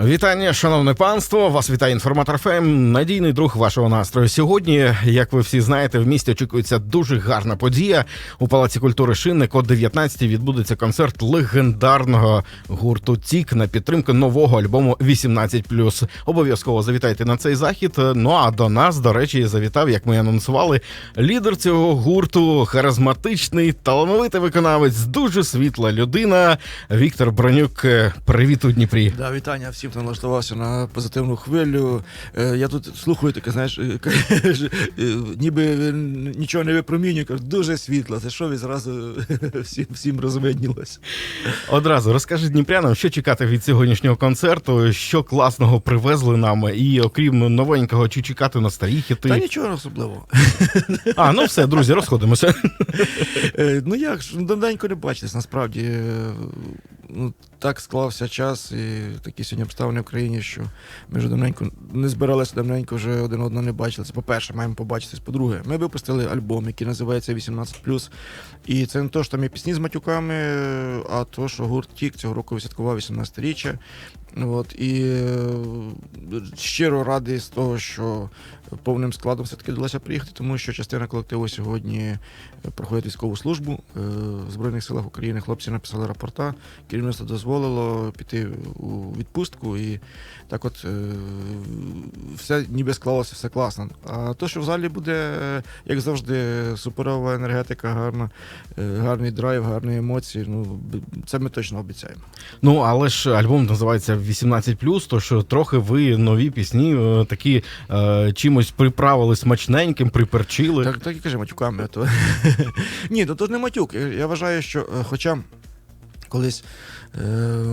Вітання, шановне панство. Вас вітає інформатор ФМ, надійний друг вашого настрою. Сьогодні, як ви всі знаєте, в місті очікується дуже гарна подія. У Палаці культури Шинник о 19 відбудеться концерт легендарного гурту Тік на підтримку нового альбому 18+. Обов'язково завітайте на цей захід. Ну а до нас, до речі, завітав, як ми анонсували, лідер цього гурту, харизматичний, талановитий виконавець, дуже світла людина. Віктор Бронюк. Привіт у Дніпрі. Да, вітання всім, хто налаштувався на позитивну хвилю. Е, я тут слухаю таке, знаєш, е, каже, е, ніби нічого не випромінює, кажу, дуже світло. Це що ви зразу всім всім розвиднілось. Одразу розкажи дніпрянам, що чекати від сьогоднішнього концерту, що класного привезли нам, і окрім новенького, чи чекати на старі хіти. Та нічого особливого. А, ну все, друзі, розходимося. Ну як ж, ну, давненько не бачились, насправді. Ну, так склався час, і такі сьогодні обставини в країні, що ми вже давненько не збиралися давненько, вже один одного не бачилися. По-перше, маємо побачитись. По-друге, ми випустили альбом, який називається 18+. І це не то, що там є пісні з матюками, а то, що гурт Тік цього року висвяткував 18-річчя. От, і е, щиро радий з того, що повним складом все-таки вдалося приїхати, тому що частина колективу сьогодні проходить військову службу е, в Збройних силах України. Хлопці написали рапорта, керівництво дозволило піти у відпустку, і так от е, все ніби склалося, все класно. А то, що в залі буде, як завжди, суперова енергетика, гарна, е, гарний драйв, гарні емоції. Ну, це ми точно обіцяємо. Ну, але ж альбом називається 18+, то що трохи ви нові пісні е, такі е, чимось приправили смачненьким, приперчили. Так, так і кажи матюками. То... Ні, то, то не матюк. Я вважаю, що е, хоча колись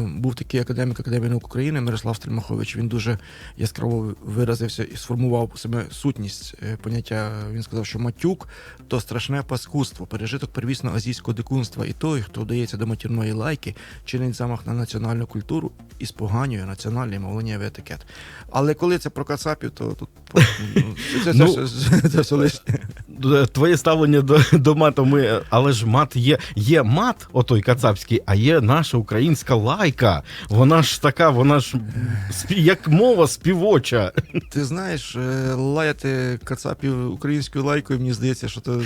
був такий академік Академії наук України Мирослав Стрімахович, він дуже яскраво виразився і сформував себе сутність е, поняття. Він сказав, що матюк то страшне паскудство, пережиток первісно азійського дикунства. І той, хто вдається до матірної лайки, чинить замах на національну культуру і споганює національний мовленнєвий етикет. Але коли це про кацапів, то тут ну, це, Ну, це, все лишнє. Е, Твоє ставлення до, до мату, ми, але ж мат є, є мат, отой кацапський, а є наша українська лайка. Вона ж така, вона ж як мова співоча. Ти знаєш, е, лаяти кацапів українською лайкою, мені здається, що це е,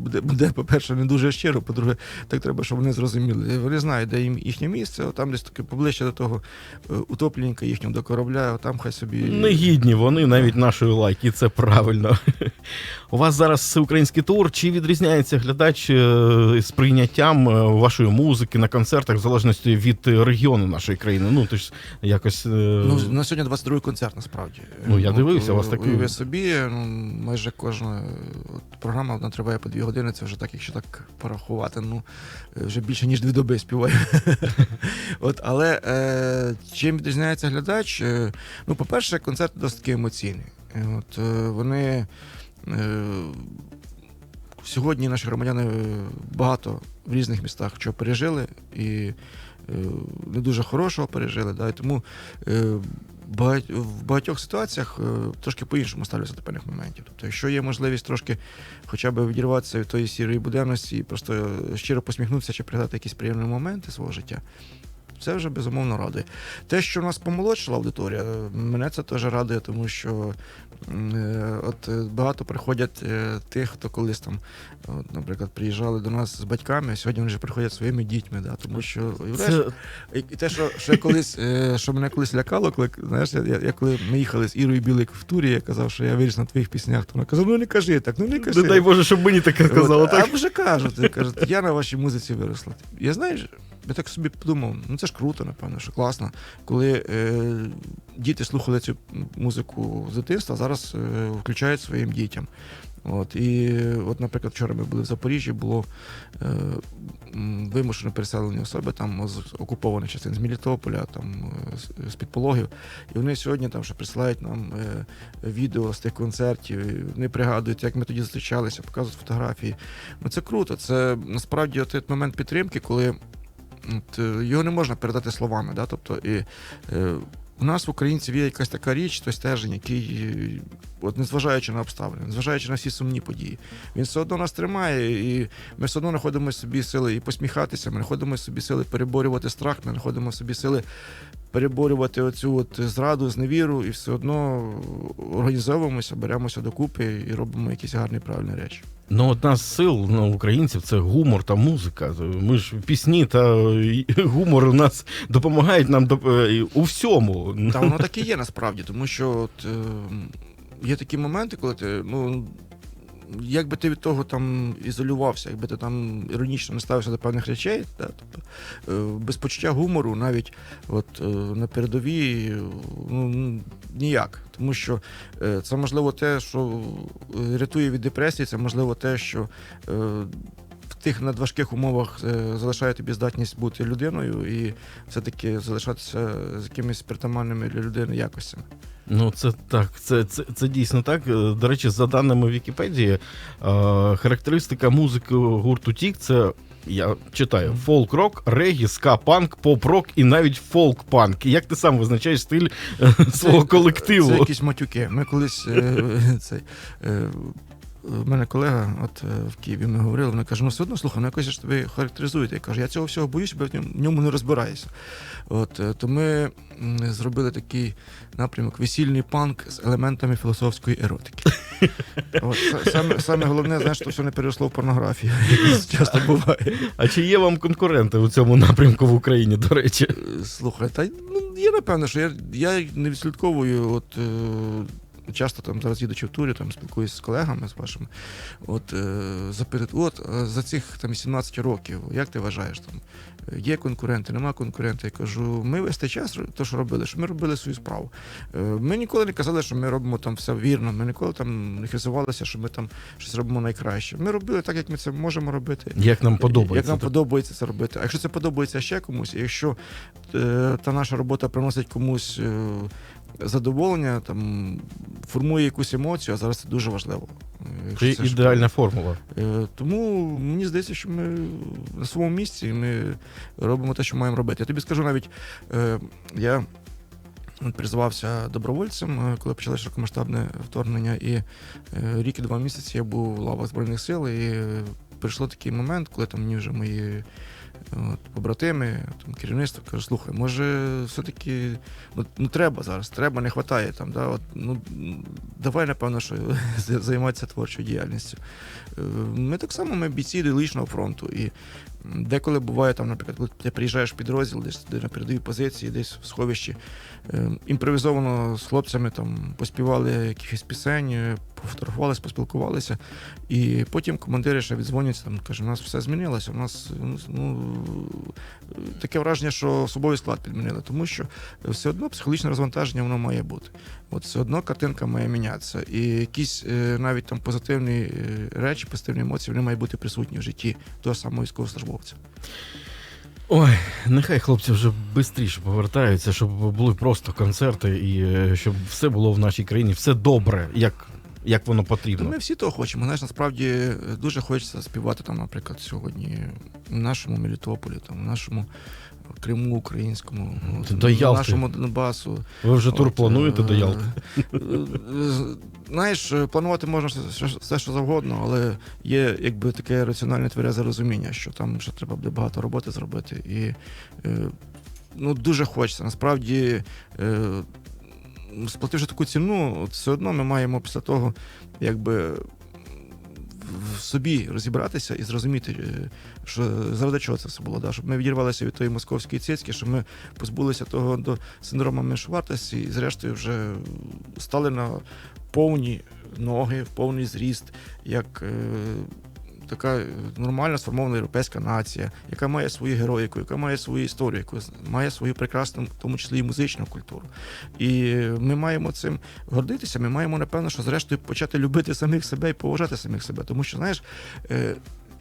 буде, буде, по-перше, не дуже щиро, по-друге, так треба, щоб вони зрозуміли. Вони знають, де їм їхнє місце, там десь таке поближче до того е, утопленника їхнього до корабля, там хай собі. Негідні вони навіть нашої лайки, це правильно. У вас зараз всеукраїнський тур. Чи відрізняється глядач е, з прийняттям е, вашої музики на концертах в залежності від е, регіону нашої країни? Ну, ти ж якось. е, Ну, на сьогодні 22-й концерт, насправді. Ну, я дивився, у вас такий- Уяви собі, ну, майже кожна е, програма вона триває по дві години, це вже так, якщо так порахувати, ну, е, вже більше, ніж дві доби співаю. От, але е, чим відрізняється глядач? Е, ну, по-перше, концерт досить таки емоційний. Е, От, е, вони. Е, Сьогодні наші громадяни е, багато в різних містах що пережили, і е, не дуже хорошого пережили. Да, і тому е, багать, в багатьох ситуаціях е, трошки по-іншому ставлюся до певних моментів. Тобто, якщо є можливість трошки хоча б відірватися від тої сірої буденності і просто е, щиро посміхнутися чи пригадати якісь приємні моменти свого життя. Це вже безумовно радує. Те, що у нас помолодшила аудиторія, мене це теж радує, тому що е, от е, багато приходять е, тих, хто колись там, от, наприклад, приїжджали до нас з батьками, а сьогодні вони вже приходять своїми дітьми. Да, тому що Це, і те, що, що колись, що мене колись лякало, коли знаєш, я, я, коли ми їхали з Ірою Білик в турі, я казав, що я виріс на твоїх піснях, то вона казала, ну не кажи так, ну не кажи. не дай Боже, щоб мені таке сказали. От, Так? А вже кажуть, кажуть, я на вашій музиці виросла. Я знаєш, я так собі подумав, ну це ж круто, напевно, що класно, коли е, діти слухали цю музику з дитинства, зараз е, включають своїм дітям. От, і от, наприклад, вчора ми були в Запоріжжі, було е, вимушено переселені особи там з окупованих частин з Мелітополя, там з- з-під пологів. І вони сьогодні там ще присилають нам е, відео з тих концертів. Вони пригадують, як ми тоді зустрічалися, показують фотографії. Ну це круто. Це насправді от момент підтримки, коли от, е, його не можна передати словами. Да? Тобто, і, е, у нас в українців є якась така річ, той стержень, який, е, от незважаючи на обставини, незважаючи на всі сумні події, він все одно нас тримає, і ми все одно знаходимо собі сили і посміхатися, ми знаходимо собі сили переборювати страх, ми знаходимо собі сили переборювати оцю от зраду, зневіру, і все одно організовуємося, беремося докупи і робимо якісь гарні правильні речі. Ну, одна з сил ну, українців це гумор та музика. Ми ж пісні та гумор у нас допомагають нам доп- е, у всьому. Та воно так і є насправді, тому що от, е, є такі моменти, коли ти, ну. Якби ти від того там ізолювався, якби ти там іронічно не ставився до певних речей, да, тобто, е, без почуття гумору навіть от, е, на передовій ну, ніяк. Тому що е, це можливо те, що рятує від депресії, це можливо те, що тих надважких умовах е, залишає тобі здатність бути людиною і все-таки залишатися з якимись притаманними для людини якостями. Ну, це так, це, це, це дійсно так. Е, До речі, за даними Вікіпедії, е, характеристика музики гурту Тік це. Я читаю фолк-рок, регі, ска-панк, поп-рок і навіть фолк-панк. Як ти сам визначаєш стиль е, свого колективу? Це якісь матюки. Ми колись е, цей. Е, у мене колега, от е, в Києві ми говорили, вона каже: ну все одно слухай, ну якось ж ви характеризуєте. Я кажу, я цього всього боюсь, бо я в ньому, не розбираюся. От, е, то ми зробили такий напрямок весільний панк з елементами філософської еротики. От, саме, саме головне, знаєш, що все не переросло в порнографію. Часто буває. А чи є вам конкуренти у цьому напрямку в Україні, до речі? Е, Слухай, та ну, є напевно, що я, я не відслідковую. От, часто там зараз їдучи в турі, там спілкуюся з колегами з вашими. От, е, запитати, от е, за цих там 18 років, як ти вважаєш, там е, є конкуренти, нема конкурента? Я кажу, ми весь цей час то, що робили, що ми робили свою справу. Е, Ми ніколи не казали, що ми робимо там все вірно. Ми ніколи там не хизувалися, що ми там щось робимо найкраще. Ми робили так, як ми це можемо робити. Як нам подобається? Як нам подобається це робити. А якщо це подобається ще комусь, якщо е, та наша робота приносить комусь е, задоволення, там формує якусь емоцію, а зараз це дуже важливо. Це це ж- ідеальна формула. Е, Тому мені здається, що ми на своєму місці і ми робимо те, що маємо робити. Я тобі скажу навіть, е, я призвався добровольцем, е, коли почалося широкомасштабне вторгнення, і рік і два місяці я був в лавах Збройних сил, і прийшло такий момент, коли там мені вже мої. От, побратими, там, керівництво каже, слухай, може, все-таки ну, ну треба зараз, треба, не вистачає там. Да, от, ну, давай, напевно, що займатися творчою діяльністю. Е, Ми так само ми бійці личного фронту. І деколи буває, там, наприклад, коли ти приїжджаєш в підрозділ, десь де на передовій позиції, десь в сховищі, е, імпровізовано з хлопцями там поспівали якихось пісень, е, пофотографувалися, поспілкувалися. І потім командири ще віддзвонюються, там каже, у нас все змінилося. У нас ну, е, таке враження, що особовий склад підмінили, тому що все одно психологічне розвантаження воно має бути. От все одно картинка має мінятися. І якісь е, навіть там позитивні речі, позитивні емоції, вони мають бути присутні в житті того самого військовослужбовця. Ой, нехай хлопці вже швидше повертаються, щоб були просто концерти і е, щоб все було в нашій країні, все добре, як, як воно потрібно. ми всі того хочемо. Знаєш, насправді е, дуже хочеться співати там, наприклад, сьогодні в нашому Мелітополі, там, в нашому Криму українському, от, До Ялти. нашому Донбасу. Ви вже тур От, плануєте е, до Ялти? е, Знаєш, е, планувати можна все, що завгодно, але є якби таке раціональне тверезе розуміння, що там ще треба буде багато роботи зробити. І е, ну, дуже хочеться. Насправді, е, сплативши таку ціну, все одно ми маємо після того, якби. В собі розібратися і зрозуміти, е, що заради чого це все було, да? щоб ми відірвалися від тої московської цицьки, щоб ми позбулися того до синдрома меншовартості і, зрештою, вже стали на повні ноги, повний зріст, як е, така е, нормальна сформована європейська нація, яка має свою героїку, яка має свою історію, яка має свою прекрасну, в тому числі і музичну культуру. І ми маємо цим гордитися. Ми маємо, напевно, що зрештою почати любити самих себе і поважати самих себе. Тому що, знаєш, е,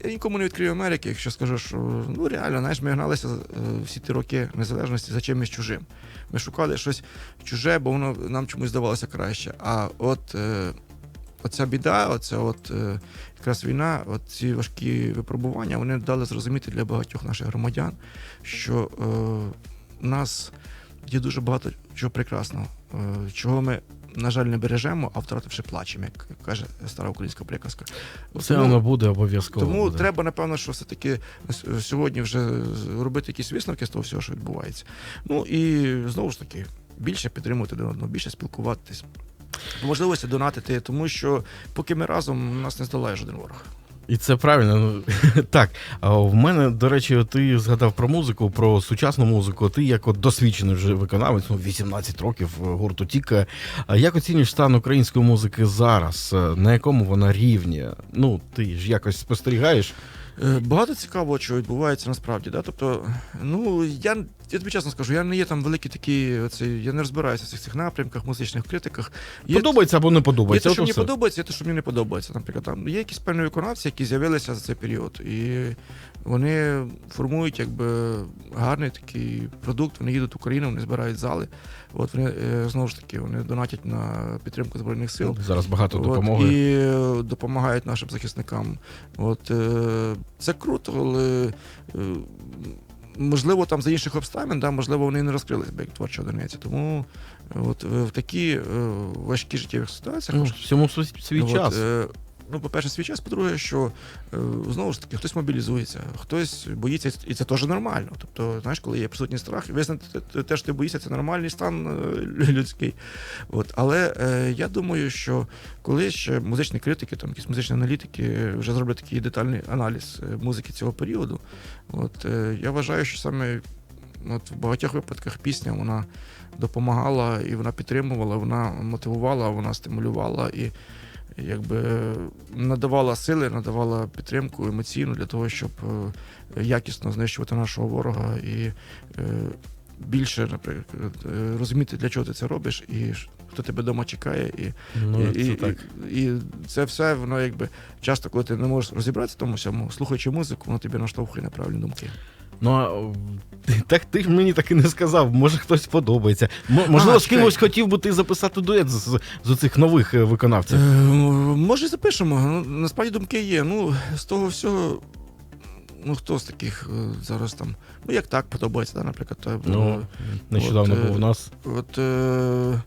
я нікому не відкрию Америки, якщо скажу, що ну реально, знаєш, ми гналися е, всі ті роки незалежності за чимось чужим. Ми шукали щось чуже, бо воно нам чомусь здавалося краще. А от оця біда, оця от е, якраз війна, от ці важкі випробування, вони дали зрозуміти для багатьох наших громадян, що е, нас є дуже багато чого прекрасного, е, чого ми, на жаль, не бережемо, а втративши плачемо, як каже стара українська приказка. Це воно буде обов'язково. тому буде. треба, напевно, що все-таки сьогодні вже робити якісь висновки з того всього, що відбувається. Ну і знову ж таки, більше підтримувати один одного, більше спілкуватись. Можливості донатити, тому що поки ми разом нас не здолає жоден ворог. І це правильно. Ну, Так, в мене, до речі, ти згадав про музику, про сучасну музику. Ти як от досвідчений вже виконавець, ну 18 років е, гурту Тіка. Як оцінюєш стан української музики зараз? Е, На якому вона рівні? Ну, ти ж якось спостерігаєш. Е, Багато цікавого, що відбувається насправді. Да? Тобто, ну я, я тобі чесно скажу, я не є там великий такий, оцей, я не розбираюся в цих цих напрямках, музичних критиках. Є, Подобається або не є подобається. те, що мені усе. подобається, є те, що мені не подобається. Наприклад, там є якісь певні виконавці, які з'явилися за цей період, і вони формують якби гарний такий продукт. Вони їдуть в Україну, вони збирають зали. От вони е, знову ж таки вони донатять на підтримку збройних сил. Зараз багато От, допомоги. і допомагають нашим захисникам. От, е, це круто, але е, можливо, там за інших обставин, да, можливо, вони не розкрилися би як творча одиниця. Тому е, от, е, в такі е, важкі життєвих ситуаціях. Ну, всьому свій- свій от, час. Ну, по-перше, свій час, по-друге, що е, знову ж таки хтось мобілізується, хтось боїться, і це теж нормально. Тобто, знаєш, коли є присутній страх, визнати те- те, що ти боїшся, це нормальний стан е, людський. От. Але е, я думаю, що коли ще музичні критики, там якісь музичні аналітики вже зроблять такий детальний аналіз е, музики цього періоду, от, е, я вважаю, що саме от, в багатьох випадках пісня вона допомагала і вона підтримувала, вона мотивувала, вона стимулювала і якби надавала сили, надавала підтримку емоційну для того, щоб е, якісно знищувати нашого ворога і е, більше, наприклад, е, розуміти, для чого ти це робиш, і хто тебе вдома чекає, і, Ну, і, це і, так. і, і це все, воно якби часто, коли ти не можеш розібратися в тому всьому, слухаючи музику, воно тобі наштовхує на правильні думки. Ну а так ти мені так і не сказав. Може хтось подобається. М- можливо, Ага, з кимось хотів би ти записати дует з, з, цих нових е, виконавців. Е, може, запишемо. Ну, насправді думки є. Ну, з того всього. Ну, хто з таких е, зараз там. Ну, як так подобається, да, наприклад. Ну, е, нещодавно от, був у нас. От е,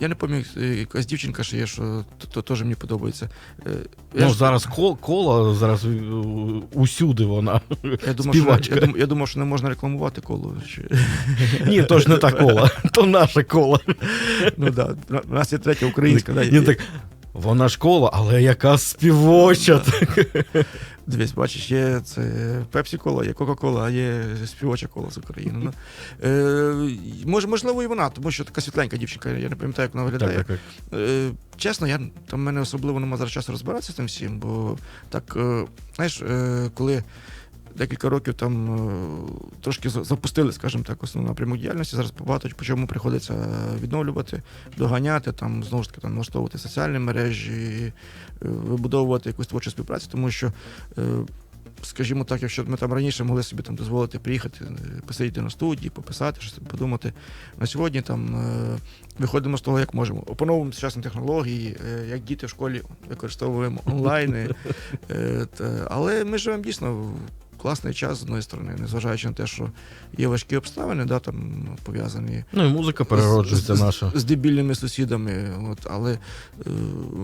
я не пам'ятаю, е, якась дівчинка ще є, що то, теж мені подобається. Е, я Ну, ж- зараз кол, кола, зараз е, усюди вона. я думав, що, я, дум- я думав, що не можна рекламувати коло. Ні, то ж не та кола, то наше коло. Ну да, у нас є третя українська. Так, вона ж кола, але яка співоча. Дивись, бачиш, є це Пепсі кола, є Кока-Кола, а є співоча кола з України. Ну, е, мож, можливо, і вона, тому що така світленька дівчинка, я не пам'ятаю, як вона виглядає. Так, так, так. Е, чесно, я там мене особливо нема зараз часу розбиратися з цим всім, бо так, е, знаєш, е, коли декілька років там е, трошки запустили, скажімо так, основну напрямок діяльності, зараз багато по чому приходиться відновлювати, доганяти, там знову ж таки там налаштовувати соціальні мережі, е, вибудовувати якусь творчу співпрацю, тому що. е, Скажімо так, якщо ми там раніше могли собі там дозволити приїхати, посидіти на студії, пописати, щось подумати. На сьогодні там е, виходимо з того, як можемо. Опановуємо сучасні технології, е, як діти в школі використовуємо онлайни. Е, та- Але ми живемо дійсно класний час з одної сторони, незважаючи на те, що є важкі обставини, да, там пов'язані Ну і музика перероджується з, з- наша. з дебільними сусідами. От, але е,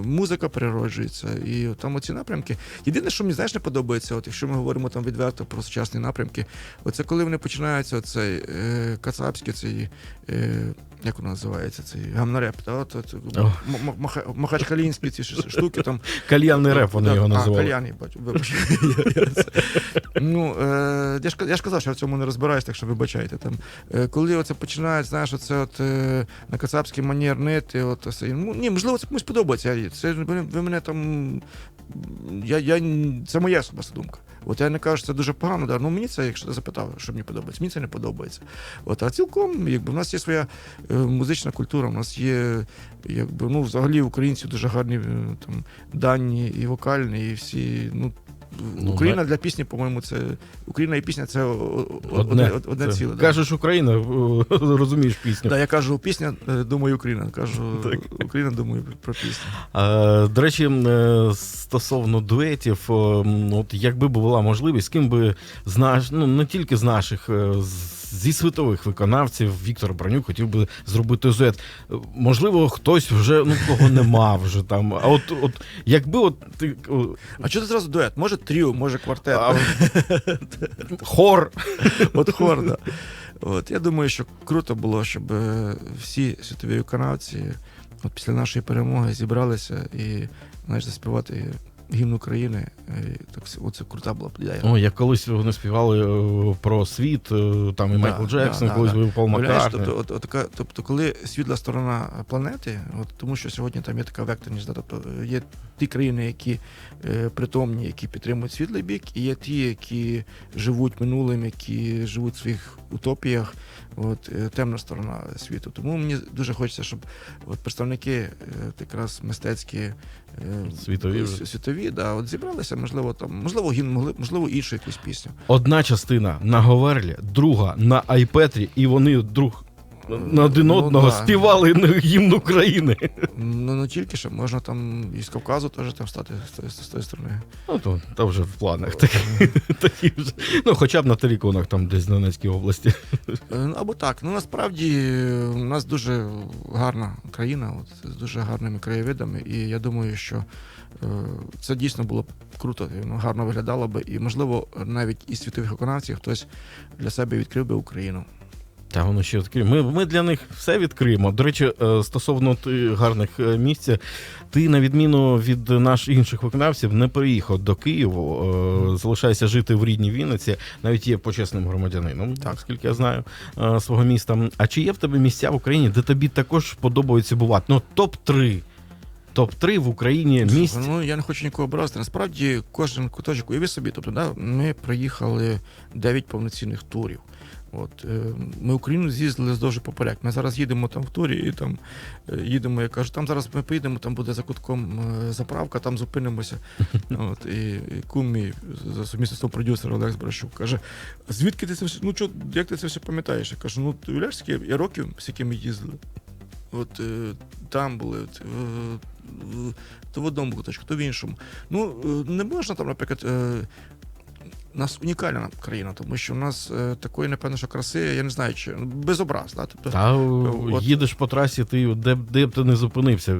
музика перероджується, і там оці напрямки. Єдине, що мені знаєш, не подобається, от якщо ми говоримо там відверто про сучасні напрямки, оце коли вони починаються, оцей е, кацапський цей. Е, як воно називається цей гамнареп, та от, от, маха- махачкалінські ці штуки там. Кальянний реп вони Да, його А, називали. кальяний, бачу, вибач. Ну, е, я ж я ж казав, що я в цьому не розбираюсь, так що вибачайте. Там. Е, Коли оце починають, знаєш, оце от е, на кацапський манер нити, от, оце, ну, ні, можливо, це комусь подобається. Це ви мене там. Я, я, це моя особиста думка. От я не кажу, що це дуже погано, да. ну мені це, якщо ти запитав, що мені подобається, мені це не подобається. От, а цілком, якби в нас є своя е, музична культура, у нас є, якби, ну, взагалі українці дуже гарні е, там, дані і вокальні, і всі. Ну, Ну, Україна для пісні, по-моєму, це Україна і пісня це Одне, одне, одне Це- ціле. да. Кажеш Україна, розумієш пісню. Да, я кажу пісня, е, думаю, Україна. Кажу Так. Україна, думаю про пісню. А, До речі, е, стосовно дуетів, от якби була можливість, з ким би з наш, ну не тільки з наших, е, з зі світових виконавців Віктор Бронюк хотів би зробити дует. Можливо, хтось вже ну кого нема вже там. А от, от якби от ти А чого ти зразу дует? Може тріо, може квартет. а, хор. От хор, да. От, я думаю, що круто було, щоб е, всі світові виконавці от після нашої перемоги зібралися і знаєш, заспівати гімн України. Е, Так, оце крута була ідея. О, як колись вони співали е, про світ, е, там і Да, Майкл Джексон, да, колись да, був Пол Маккартні. тобто, от, от, тобто, коли світла сторона планети, от, тому що сьогодні там є така векторність, да, тобто є ті країни, які е, притомні, які підтримують світлий бік, і є ті, які живуть минулим, які живуть в своїх утопіях, от, темна сторона світу. Тому мені дуже хочеться, щоб от, представники е, якраз мистецькі е, Світові світові да, от, зібралися, можливо, там, можливо, гімн, можливо, іншу якусь пісню. Одна частина на Говерлі, друга на Айпетрі, і вони друг на один Ну, одного да. співали гімн України. Ну не тільки що, можна там із Кавказу теж там стати з тої, з тої сторони. Ну, то, то вже в планах такі, такі вже. Ну, хоча б на Теріконах, там десь в Донецькій області. Е, ну, Або так. Ну насправді у нас дуже гарна країна, от, з дуже гарними краєвидами, і я думаю, що це дійсно було б круто, воно гарно виглядало би, і можливо навіть із світових виконавців хтось для себе відкрив би Україну. Та воно ще відкриє. Ми, ми для них все відкриємо. До речі, е, стосовно ти гарних е, місць, ти, на відміну від наших інших виконавців, не переїхав до Києву, е, залишаєшся жити в рідній Вінниці, навіть є почесним громадянином, так скільки я знаю е, свого міста. А чи є в тебе місця в Україні, де тобі також подобається бувати? Ну, топ-3. Топ-3 в Україні місць. Ну я не хочу нікого образити. Насправді кожен куточок, уяви собі, тобто, да, ми проїхали 9 повноцінних турів. От, е, ми Україну з'їздили здовж поперек. Ми зараз їдемо там в турі і там е, їдемо, я кажу, там зараз ми поїдемо, там буде за кутком е, заправка, там зупинимося. От, і, і кум мій за сумісництвом продюсер Олег Збращук каже: звідки ти це все? Ну чо, як ти це все пам'ятаєш? Я кажу, ну ти уявляєш, скільки я років, скільки ми їздили. От там були, от, то в одному куточку, то в іншому. Ну, е, не можна там, наприклад. Е, у нас унікальна країна, тому що у нас е, такої, напевно, що краси, я не знаю, чи ну, без образ. Да? Тобто, Та От- їдеш по трасі, ти де, де б ти не зупинився, е,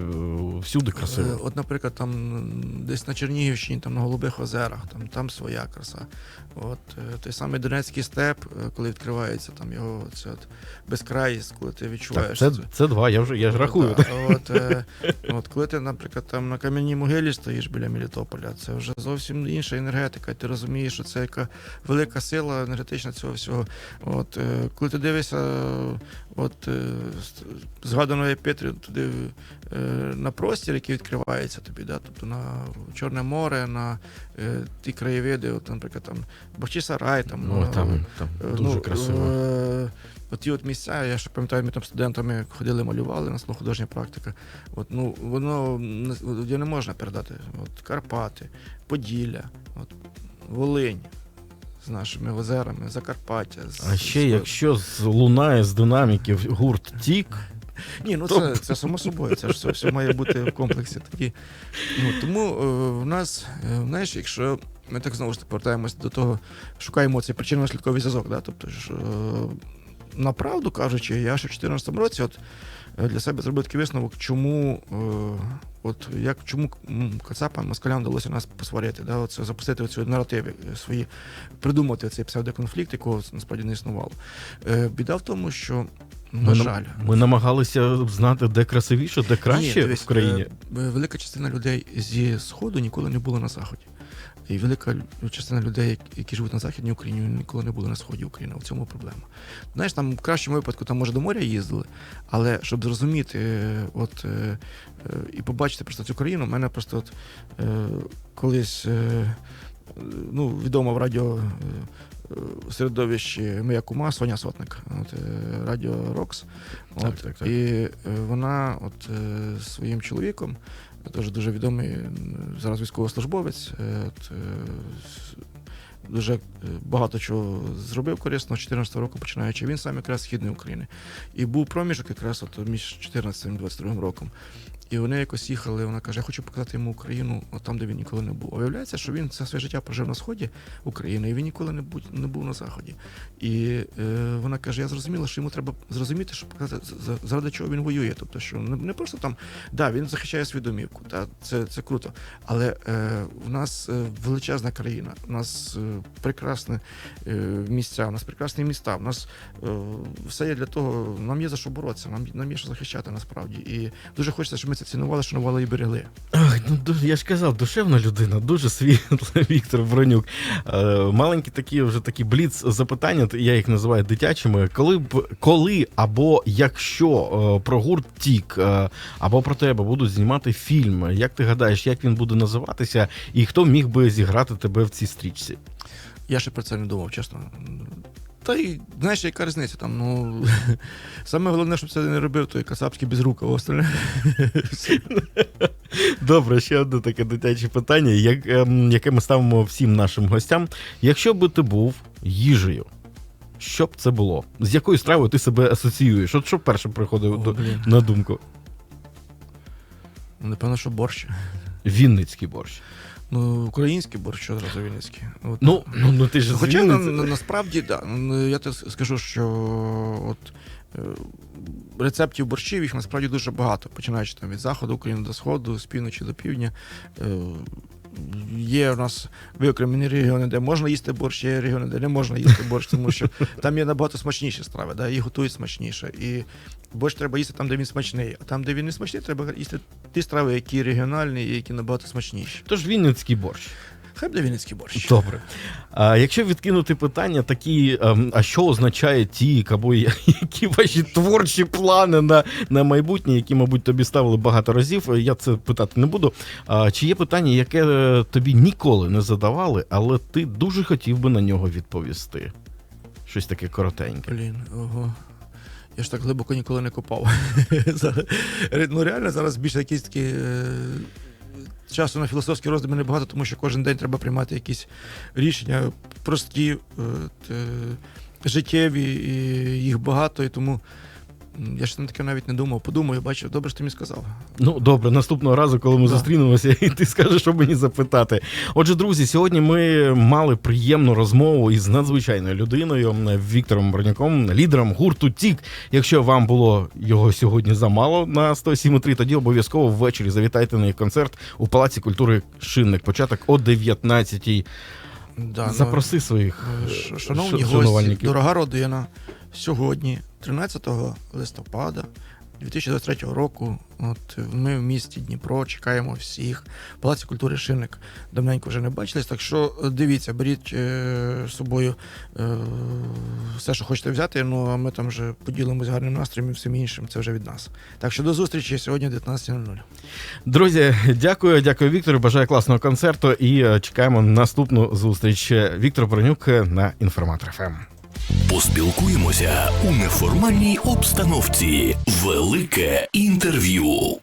всюди Е, красиво. От, наприклад, там десь на Чернігівщині, там на Голубих озерах, там, там своя краса. От е, той самий Донецький степ, е, коли відкривається там його це от безкраїсть, коли ти Так, відчуваєш це, це два, я вже я ж рахую. Да, от, е, от коли ти, наприклад, там на кам'яній могилі стоїш біля Мелітополя, це вже зовсім інша енергетика. Ти розумієш, що це яка велика сила енергетична цього всього. От, е, коли ти дивишся, от е, згаданої Петрі туди е, на простір, який відкривається тобі, да, тобто на Чорне море, на ті краєвиди, от, наприклад, там Бахчисарай, там, Ну, там, там дуже красиво. Е, Оті от місця, я ще пам'ятаю, ми там студентами ходили, малювали, у нас була художня практика. От, ну, воно не, не можна передати. От, Карпати, Поділля, от, Волинь з нашими озерами, Закарпаття. З, А ще з- якщо з- лунає з динаміків гурт Тік, Ні, ну це, це само собою, це ж все, все має бути в комплексі такі. Ну, тому е, в нас, е, знаєш, якщо ми так знову ж таки повертаємося до того, шукаємо цей причинно-слідковий зв'язок, да? тобто ж, е, направду кажучи, я ще в 2014 році от, для себе зробив такий висновок, чому, е, от, як, чому м, Кацапам, москалям вдалося нас посварити, да? Оце, запустити оці наративи е, свої, придумати цей псевдоконфлікт, якого насправді не існувало. Е, біда в тому, що, на ми, жаль, ми намагалися знати, де красивіше, де краще ні, дивись, в країні. е, Велика частина людей зі Сходу ніколи не була на Заході. І велика частина людей, які- живуть на Західній Україні, ніколи не були на сході України. В цьому проблема. Знаєш, там в кращому випадку там може до моря їздили, але щоб зрозуміти е, от, е, е, і побачити просто цю країну, в мене просто от, колись ну, відома в радіо. середовищі моя кума Соня Сотник, от, Радіо Рокс. От, так, так. І вона от, своїм чоловіком, теж дуже відомий зараз військовослужбовець, е, от, е, дуже е, багато чого зробив корисно з 14 року, починаючи. Він сам якраз з східної України. І був проміжок якраз от між 14 і 22 роком. І вони якось їхали. Вона каже: Я хочу показати йому Україну, там, де він ніколи не був. А виявляється, що він все своє життя прожив на сході України, і він ніколи не був, не був на заході. І е, вона каже: Я зрозуміла, що йому треба зрозуміти, що показати заради чого він воює. Тобто, що не, не просто там, да, він захищає свою домівку, та це, це круто. Але е, в нас е, величезна країна, у нас е, прекрасні е, місця, у нас прекрасні міста. У нас е, все є для того, нам є за що боротися, нам, нам є що захищати насправді. І дуже хочеться, щоб ми це цінували, шанували і берегли. Ах, ну я ж казав, душевна людина, дуже світла Віктор Бронюк. Е, маленькі такі вже такі бліц запитання, я їх називаю дитячими. Коли б коли або якщо е, про гурт Тік е, або про тебе будуть знімати фільм, як ти гадаєш, як він буде називатися, і хто міг би зіграти тебе в цій стрічці? Я ще про це не думав, чесно. Та й знаєш, яка різниця там. Ну саме головне, щоб це не робив той кацапський без рук, а остальне. Добре, ще одне таке дитяче питання, як, ем, яке ми ставимо всім нашим гостям. Якщо би ти був їжею, що б це було? З якою стравою ти себе асоціюєш? От що перше приходить О, до, на думку? Напевно, що борщ. Вінницький борщ. Ну, український борщ, одразу вінницький. От. Ну, ну, ну ти ж з Хоча на, Вінниці. на- насправді, да, ну, я те скажу, що от, е, рецептів борщів їх насправді дуже багато, починаючи там від заходу України до сходу, з півночі до півдня. Е, Є у нас виокремлені регіони, де можна їсти борщ, є регіони, де не можна їсти борщ, тому що там є набагато смачніші страви, да, їх готують смачніше. І борщ треба їсти там, де він смачний, а там, де він не смачний, треба їсти ті страви, які регіональні і які набагато смачніші. Тож Вінницький борщ. Хай буде вінницький борщ. Добре. А якщо відкинути питання такі, ем, а що означає тік, або які ваші творчі плани на, на майбутнє, які, мабуть, тобі ставили багато разів, я це питати не буду. А, чи є питання, яке е, тобі ніколи не задавали, але ти дуже хотів би на нього відповісти? Щось таке коротеньке. Блін, ого. Я ж так глибоко ніколи не копав. Ну реально зараз більше якісь такі. Часу на філософські роздуми небагато, тому що кожен день треба приймати якісь рішення прості, е, життєві, і їх багато, і тому я ж на таке навіть не думав. Подумаю, бачив, добре, що ти мені сказав. Ну добре, наступного разу, коли ми Да. зустрінемося, і ти скажеш, що мені запитати. Отже, друзі, сьогодні ми мали приємну розмову із надзвичайною людиною Віктором Броняком, лідером гурту Тік. Якщо вам було його сьогодні замало на 107.3, тоді обов'язково ввечері завітайте на їх концерт у Палаці культури Шинник. Початок о 19-й. Да, ну, Запроси своїх Е, Шановні гості, дорога родина, сьогодні, 13 листопада 2023 року, от ми в місті Дніпро чекаємо всіх. Палаці культури Шинник давненько вже не бачились. Так що е, дивіться, беріть е, з собою е, все, що хочете взяти. Ну а ми там вже поділимось гарним настроєм і всім іншим. Це вже від нас. Так що до зустрічі сьогодні о 19.00. Друзі, дякую, дякую, Віктору. Бажаю класного концерту і е, чекаємо наступну зустріч. Віктор Бронюк на інформатор ФМ. Поспілкуємося у неформальній обстановці. Велике інтерв'ю.